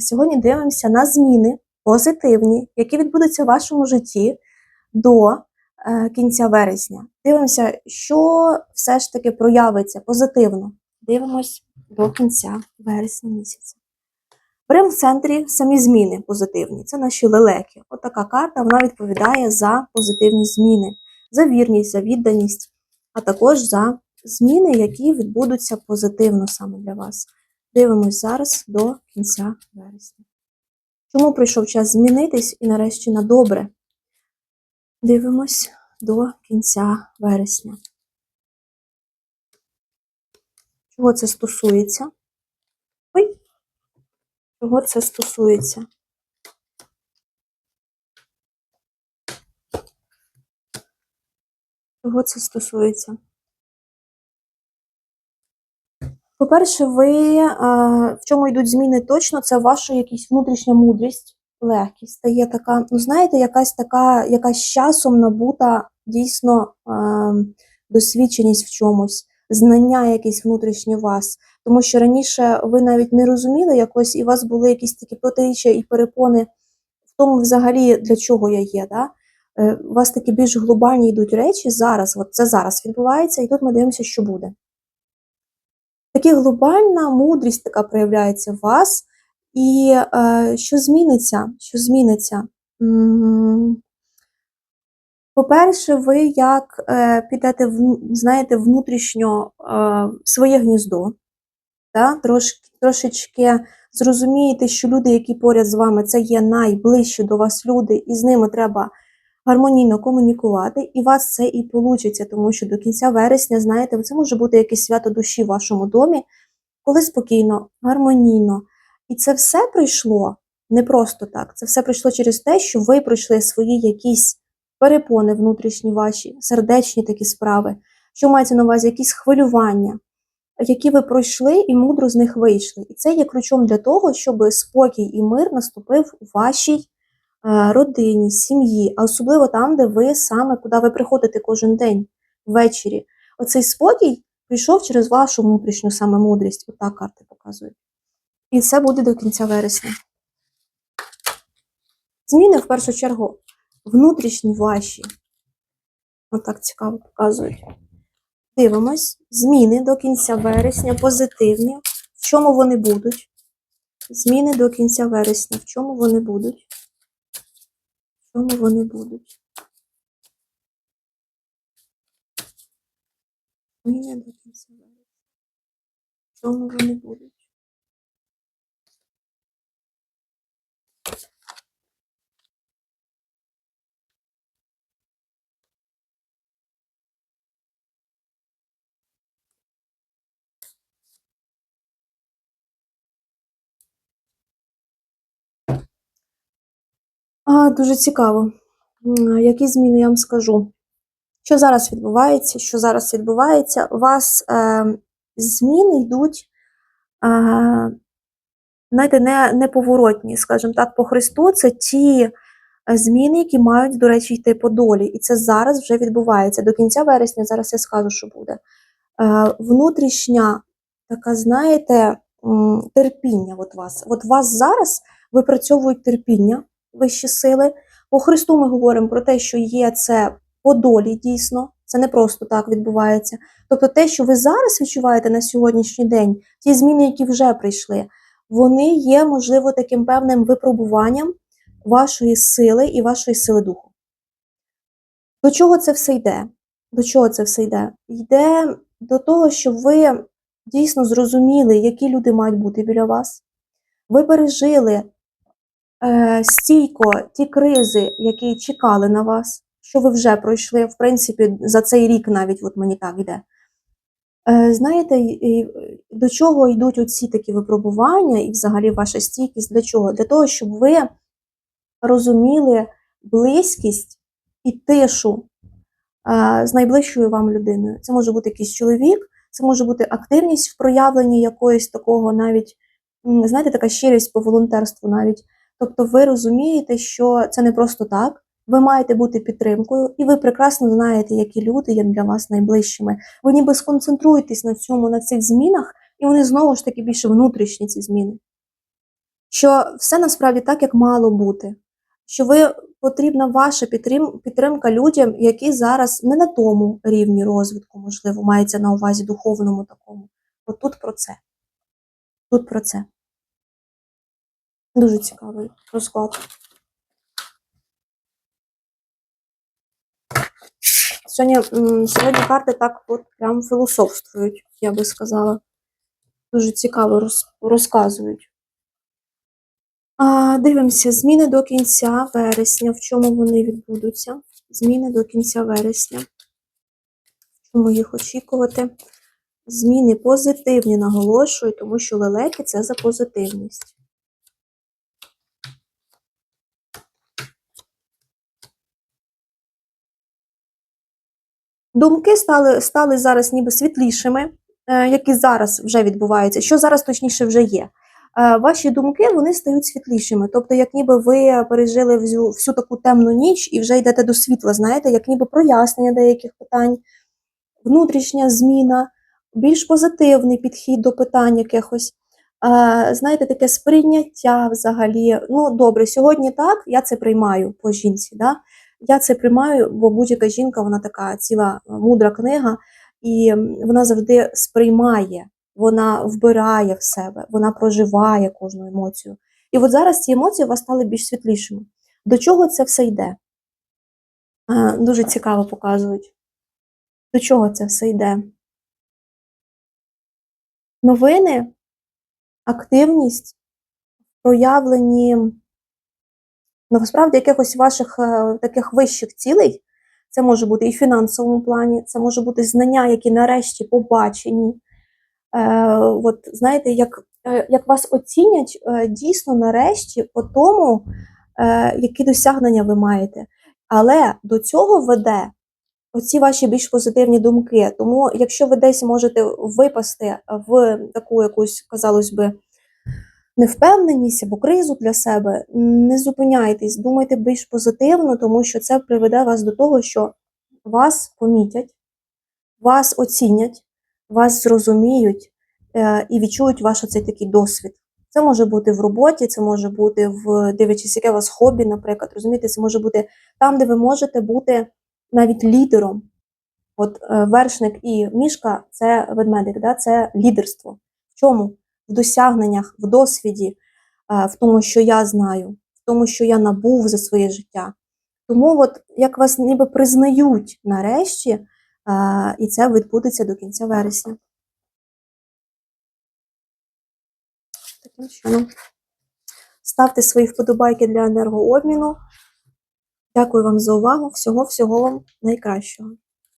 Сьогодні дивимося на зміни позитивні, які відбудуться в вашому житті до е, кінця вересня. Дивимося, що все ж таки проявиться позитивно. Дивимось до кінця вересня місяця. Беремо в центрі самі зміни позитивні. Це наші лелеки. Отака карта вона відповідає за позитивні зміни, за вірність, за відданість, а також за зміни, які відбудуться позитивно саме для вас. Дивимось зараз до кінця вересня. Чому прийшов час змінитись і нарешті на добре? Дивимось до кінця вересня. Чого це стосується? Ой, чого це стосується? Чого це стосується? По-перше, ви е, в чому йдуть зміни точно, це ваша якась внутрішня мудрість, легкість стає така, ну знаєте, якась така, якась часом набута дійсно е, досвідченість в чомусь, знання якісь внутрішні вас. Тому що раніше ви навіть не розуміли якось, і у вас були якісь такі протиріччя і перепони в тому, взагалі, для чого я є. Да? Е, У вас такі більш глобальні йдуть речі зараз, от це зараз відбувається, і тут ми дивимося, що буде. Такі глобальна мудрість така проявляється в вас, і е, що зміниться? Що зміниться? По-перше, ви як е, підете в, знаєте, внутрішньо е, своє гніздо, та? Трошки, трошечки зрозумієте, що люди, які поряд з вами, це є найближчі до вас люди, і з ними треба гармонійно комунікувати, і вас це і вийде, тому що до кінця вересня, знаєте, це може бути якесь свято душі в вашому домі, коли спокійно, гармонійно. І це все прийшло не просто так. Це все прийшло через те, що ви пройшли свої якісь перепони внутрішні ваші, сердечні такі справи, що мається на увазі якісь хвилювання, які ви пройшли і мудро з них вийшли. І це є ключом для того, щоб спокій і мир наступив у вашій родині, сім'ї, а особливо там, де ви саме, куди ви приходите кожен день ввечері. Оцей спокій прийшов через вашу внутрішню саме мудрість. Отак карти показують. І це буде до кінця вересня. Зміни в першу чергу внутрішні ваші. Отак цікаво показують. Дивимось. Зміни до кінця вересня позитивні. В чому вони будуть? Зміни до кінця вересня. В чому вони будуть? Чому вони будуть? Зміни до кінця. В чому вони будуть? А, дуже цікаво. Які зміни я вам скажу? Що зараз відбувається? Що зараз відбувається? У вас е, зміни йдуть, е, знаєте, не, неповоротні, скажімо так, по Христу. Це ті е, зміни, які мають, до речі, йти по долі. І це зараз вже відбувається. До кінця вересня, зараз я скажу, що буде. Е, внутрішня, така, знаєте, терпіння от вас. От вас зараз випрацьовують терпіння, вищі сили. По Христу ми говоримо про те, що є це по долі дійсно, це не просто так відбувається. Тобто те, що ви зараз відчуваєте на сьогоднішній день, ті зміни, які вже прийшли, вони є, можливо, таким певним випробуванням вашої сили і вашої сили духу. До чого це все йде? До чого це все йде? Йде до того, що ви дійсно зрозуміли, які люди мають бути біля вас. Ви пережили стійко ті кризи, які чекали на вас, що ви вже пройшли, в принципі, за цей рік навіть от мені так йде. Е, знаєте, до чого йдуть оці такі випробування і взагалі ваша стійкість? Для чого? Для того, щоб ви розуміли близькість і тишу е, з найближчою вам людиною. Це може бути якийсь чоловік, це може бути активність в проявленні якоїсь такого навіть, знаєте, така щирість по волонтерству навіть. Тобто ви розумієте, що це не просто так. Ви маєте бути підтримкою, і ви прекрасно знаєте, які люди є для вас найближчими. Ви ніби сконцентруєтесь на цьому, на цих змінах, і вони знову ж таки більше внутрішні ці зміни. що все насправді так, як мало бути. Що ви потрібна ваша підтрим, підтримка людям, які зараз не на тому рівні розвитку, можливо, мається на увазі духовному такому. От тут про це. Тут про це. Дуже цікавий розклад. Сьогодні, сьогодні карти так от прям філософствують, я би сказала. Дуже цікаво роз, розказують. А, дивимося, зміни до кінця вересня. В чому вони відбудуться? Зміни до кінця вересня. В чому їх очікувати? Зміни позитивні, наголошую, тому що лелеки це за позитивність. Думки стали, стали зараз ніби світлішими, е, які зараз вже відбуваються. Що зараз точніше вже є? Е, Ваші думки вони стають світлішими. Тобто, як ніби ви пережили всю, всю таку темну ніч і вже йдете до світла, знаєте, як ніби прояснення деяких питань, внутрішня зміна, більш позитивний підхід до питань якихось. Е, Знаєте, таке сприйняття взагалі. Ну, добре, сьогодні так, я це приймаю по жінці. Да? Я це приймаю, бо будь-яка жінка, вона така ціла е, мудра книга, і вона завжди сприймає, вона вбирає в себе, вона проживає кожну емоцію. І от зараз ці емоції у вас стали більш світлішими. До чого це все йде? Е, Дуже цікаво показують. До чого це все йде? Новини, активність, проявлені Ну, насправді якихось ваших е, таких вищих цілей. Це може бути і в фінансовому плані, це може бути знання, які нарешті побачені. Е, от знаєте, як, е, як вас оцінять е, дійсно нарешті по тому, е, які досягнення ви маєте. Але до цього веде оці ваші більш позитивні думки. Тому, якщо ви десь можете випасти в таку якусь, казалось би, невпевненість або кризу для себе, не зупиняйтесь, думайте більш позитивно, тому що це приведе вас до того, що вас помітять, вас оцінять, вас зрозуміють е, і відчують ваш оцей такий досвід. Це може бути в роботі, це може бути в дивлячись, яке у вас хобі, наприклад. Розумієте, це може бути там, де ви можете бути навіть лідером. От е, вершник і мішка це ведмедик, да? це лідерство. В чому? В досягненнях, в досвіді, е, в тому, що я знаю, в тому, що я набув за своє життя. Тому, от як вас ніби признають нарешті, е, і це відбудеться до кінця вересня. Таким чином. Ставте свої вподобайки для енергообміну. Дякую вам за увагу. Всього-всього вам найкращого.